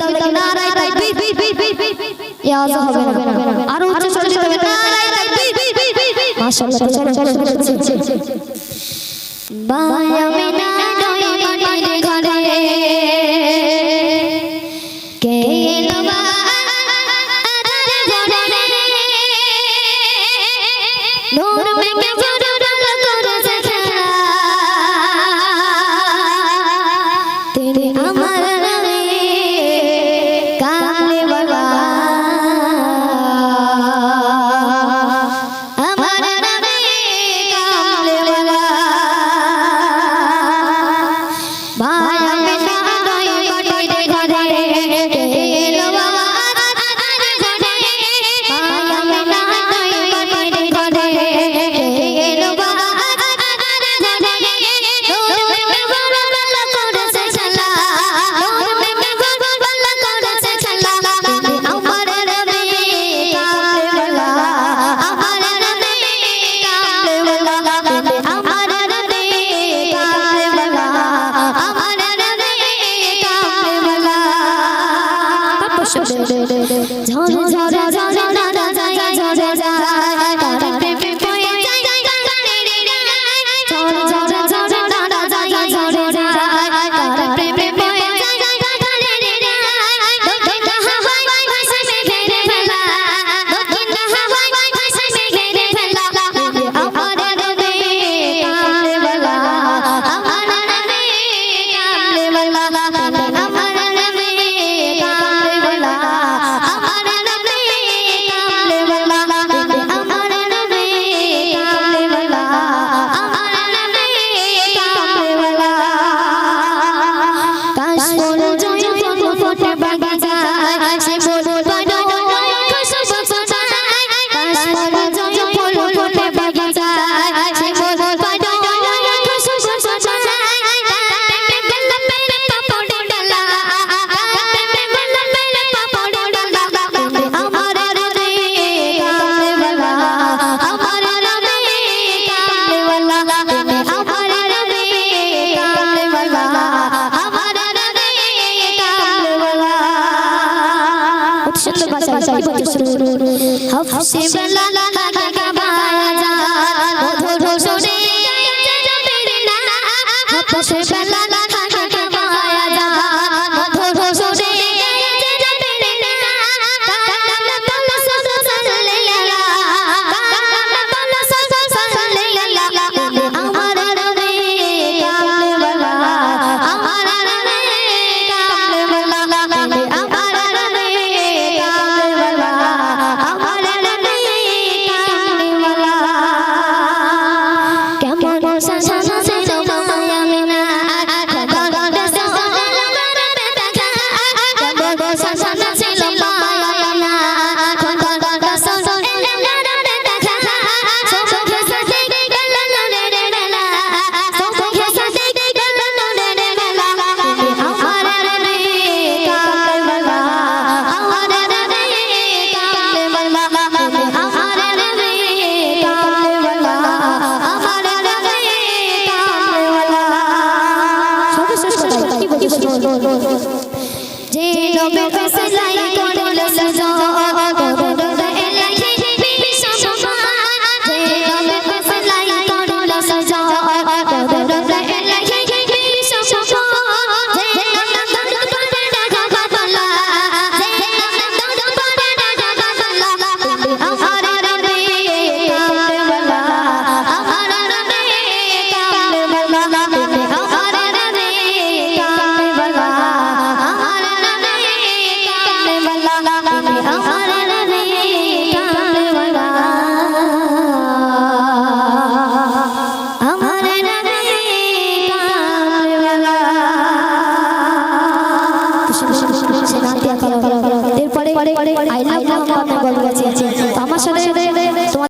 তাহলে 蹦蹦跳跳 Hasib Siempre la, la, la, যে নবী ফেসলাই পরে আই লাভ লাভ গানে বল গেছে আমার সাথে